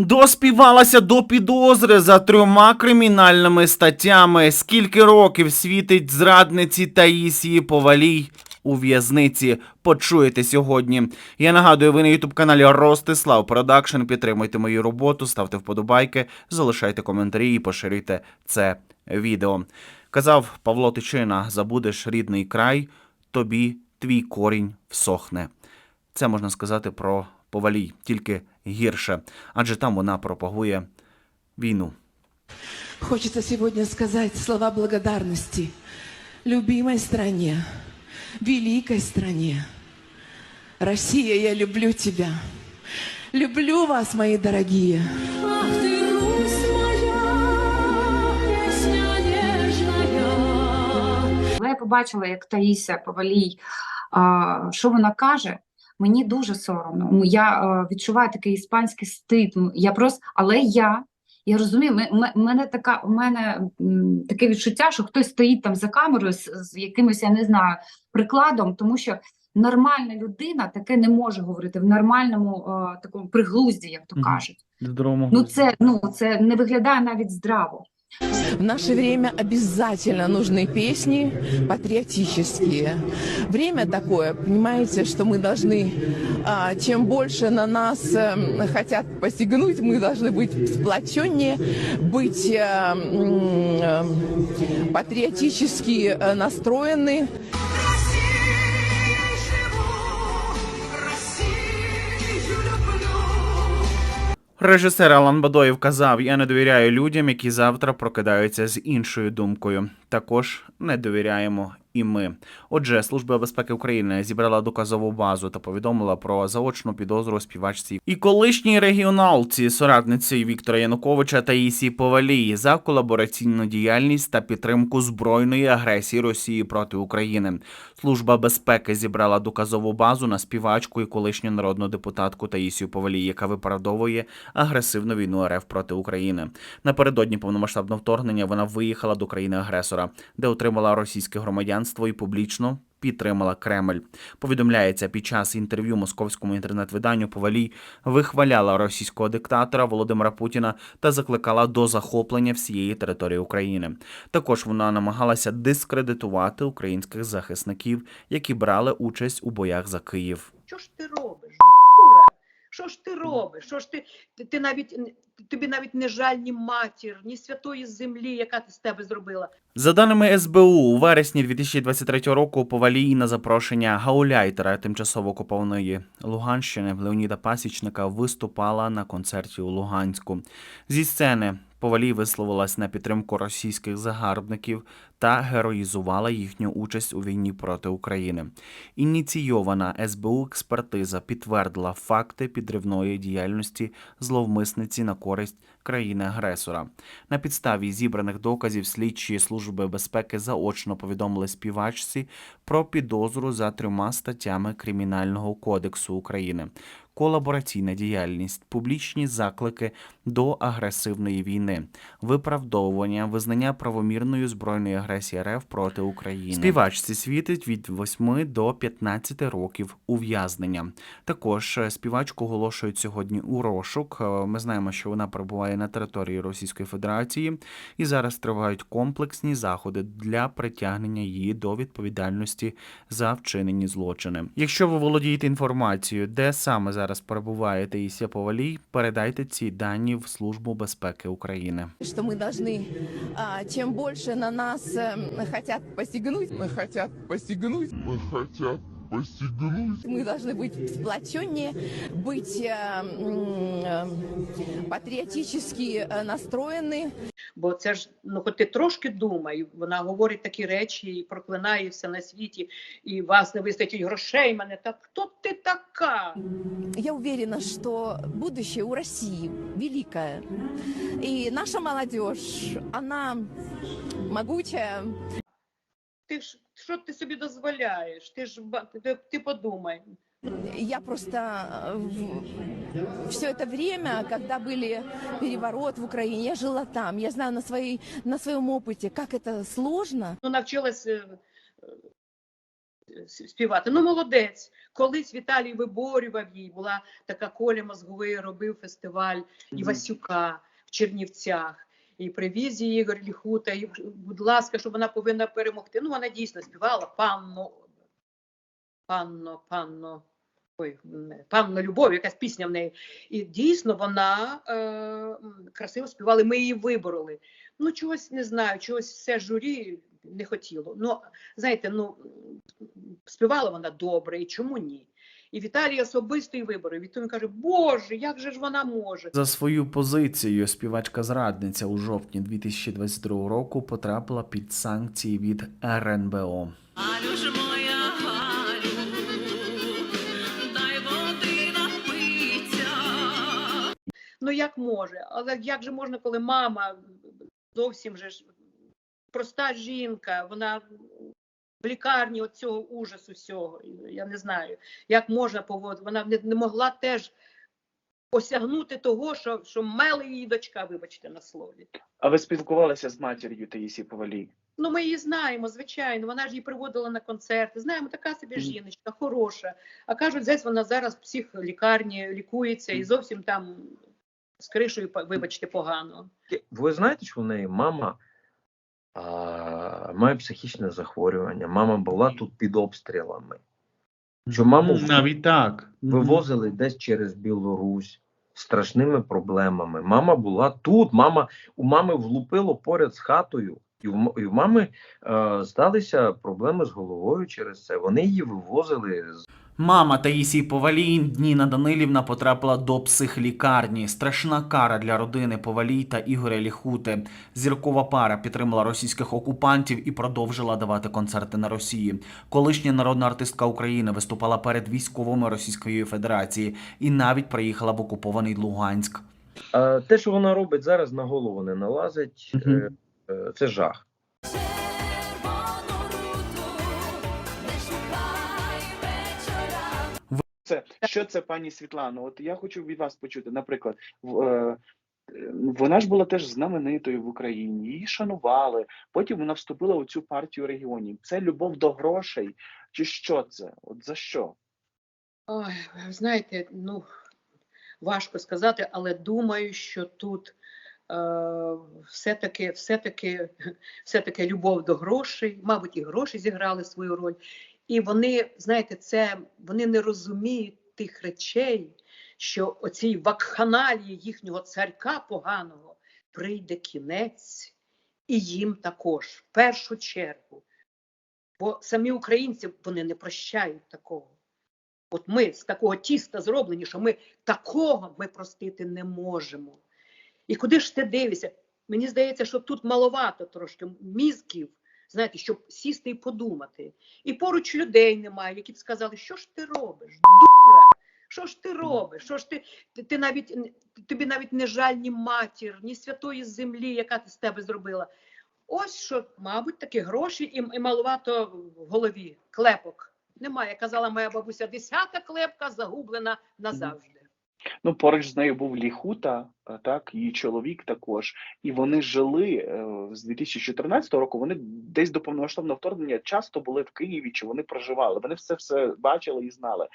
Доспівалася до підозри за трьома кримінальними статтями. Скільки років світить зрадниці Таїсії Повалій у в'язниці? Почуєте сьогодні. Я нагадую, ви на ютуб каналі Ростислав Продакшн. Підтримуйте мою роботу, ставте вподобайки, залишайте коментарі і поширюйте це відео. Казав Павло Тичина: забудеш рідний край, тобі твій корінь всохне. Це можна сказати про Повалій, тільки гірше, адже там вона пропагує війну. Хочется сегодня сказать слова благодарности любимой стране, великой стране. Россия, я люблю тебя. Люблю вас, мои дорогие. Ах ты, Русь моя, песня нежная. Коли я побачила, як Таїся Повалій, що вона каже, мені дуже соромно. Я відчуваю такий іспанський стид. Я просто, але я, я розумію, ме- мене така, у мене таке відчуття, що хтось стоїть там за камерою з, з якимось, я не знаю, прикладом, тому що нормальна людина таке не може говорити в нормальному а, такому приглузді, як то кажуть. Здоровому. Ну це ну це не виглядає навіть здраво. В наше время обязательно нужны песни патриотические. Время такое, понимаете, что мы должны, а, чем больше на нас эм, хотят посягнуть, мы должны быть сплоченнее, быть э, э, патриотически э, настроены. Режисер Алан Бадоєв казав: Я не довіряю людям, які завтра прокидаються з іншою думкою. Також не довіряємо і ми. Отже, Служба безпеки України зібрала доказову базу та повідомила про заочну підозру співачці і колишній регіоналці, соратниці Віктора Януковича Таїсії Повалії за колабораційну діяльність та підтримку збройної агресії Росії проти України. Служба безпеки зібрала доказову базу на співачку і колишню народну депутатку Таїсію Повалій, яка виправдовує агресивну війну РФ проти України. Напередодні повномасштабного вторгнення вона виїхала до країни-агресора, де отримала російське громадянство і публічно. Підтримала Кремль. Повідомляється, під час інтерв'ю московському інтернет-виданню Повалій вихваляла російського диктатора Володимира Путіна та закликала до захоплення всієї території України. Також вона намагалася дискредитувати українських захисників, які брали участь у боях за Київ. Що ж ти робиш? Що ж ти робиш? Що ж ти, ти, навіть тобі навіть не жаль ні матір, ні святої землі, яка ти з тебе зробила. За даними СБУ, у вересні 2023 року Повалій на запрошення гауляйтера тимчасово окупованої Луганщини Леоніда Пасічника виступала на концерті у Луганську. Зі сцени Повалій висловилась на підтримку російських загарбників та героїзувала їхню участь у війні проти України. Ініційована СБУ експертиза підтвердила факти підривної діяльності зловмисниці на користь країни-агресора. На підставі зібраних доказів слідчі служби безпеки заочно повідомили співачці про підозру за трьома статтями Кримінального кодексу України. Колабораційна діяльність, публічні заклики до агресивної війни, виправдовування, визнання правомірної збройної агресії РФ проти України. Співачці світить від 8 до 15 років ув'язнення. Також е, співачку оголошують сьогодні у розшук. Е, Ми знаємо, що вона перебуває на території Російської Федерації, і зараз тривають комплексні заходи для притягнення її до відповідальності за вчинені злочини. Якщо ви володієте інформацією, де саме зараз перебуває Таїсія Повалій, передайте ці дані в Службу безпеки України. Что мы должны, а, чем больше на нас эм, хотят посягнуть, Мы хотят посягнуть. Мы хотят посягнуть. мы должны быть сплоченнее, быть э, м, э, патриотически э, настроены. Бо це ж, ну хоч ти трошки думай, вона говорить такі речі і проклинає все на світі, і вас не вистачить грошей. Мене так хто ти така? Я уверена, что будущее у России великое. И наша молодежь, она могучая, Ти ж що ти собі дозволяєш? Ти ж ба- ти, ти подумай. Я просто все это время, когда были переворот в Украине, я жила там, я знаю на, своей, на своем опыте, как это сложно. Ну навчилась е, с- співати. Ну, молодець. Колись Віталій виборював її, була така Коля Мозговий, робив фестиваль Івасюка в Чернівцях. І привіз її Ігор Ліхута, і, будь ласка, щоб вона повинна перемогти. Ну, вона дійсно співала панно, панно, панно, ой, панно Любов, якась пісня в неї. І дійсно вона е, красиво співала. Ми її вибороли. Ну, чогось не знаю, чогось все журі не хотіло. Ну, знаєте, ну співала вона добре, і чому ні? І Віталій особисто. І тому він каже, Боже, як же ж вона може? За свою позицію співачка-зрадниця у жовтні 2022 року потрапила під санкції від РНБО. Галю ж моя Галю, дай води напиться. Ну як може? Але як же можна, коли мама зовсім же ж проста жінка, вона в лікарні от цього ужасу всього. Я не знаю, як можна поводити. Вона не, не могла теж осягнути того, що, що мели її дочка, вибачте на слові. А ви спілкувалися з матір'ю Таїсії Повалій? Ну, ми її знаємо, звичайно. Вона ж її приводила на концерти. Знаємо, така собі Мгм. жіночка, хороша. А кажуть, десь вона зараз в психлікарні лікується і зовсім там з кришею, па- вибачте, погано. Ви знаєте, що в неї мама а, має психічне захворювання, мама була тут під обстрілами. Що маму Навіть так. Вивозили десь через Білорусь страшними проблемами. Мама була тут, мама, у мами влупило поряд з хатою, і в, і в мами е, сталися проблеми з головою через це. Вони її вивозили з Мама Таїсії Повалій Ніна Данилівна потрапила до психлікарні. Страшна кара для родини Повалій та Ігоря Ліхути. Зіркова пара підтримала російських окупантів і продовжила давати концерти на Росії. Колишня народна артистка України виступала перед військовими Російської Федерації і навіть приїхала в окупований Луганськ. Те, що вона робить зараз, на голову не налазить. Е, це жах. Це що це, пані Світлано? От я хочу від вас почути. Наприклад, в, е, вона ж була теж знаменитою в Україні, її шанували. Потім вона вступила у цю партію регіонів. Це любов до грошей, чи що це? От за що? Ой, знаєте, ну важко сказати, але думаю, що тут е, все-таки, все-таки, все-таки любов до грошей, мабуть, і гроші зіграли свою роль. І вони, знаєте, це вони не розуміють тих речей, що оцій вакханалії їхнього царька поганого прийде кінець, і їм також, в першу чергу. Бо самі українці вони не прощають такого. От ми з такого тіста зроблені, що ми такого ми простити не можемо. І куди ж ти дивишся? Мені здається, що тут маловато трошки мізків, знаєте, щоб сісти і подумати. І поруч людей немає, які б сказали, що ж ти робиш, дура? Що ж ти робиш? Що ж ти, ти, ти навіть тобі навіть не жаль ні матір, ні святої землі, яка ти з тебе зробила. Ось що, мабуть, такі гроші і, і маловато в голові, клепок. Немає, казала моя бабуся, десята клепка загублена назавжди. Ну, поруч з нею був Ліхута, е, так, її чоловік також. І вони жили е, з 2014 року. Вони десь до повномасштабного вторгнення часто були в Києві, чи вони проживали. Вони все все бачили і знали.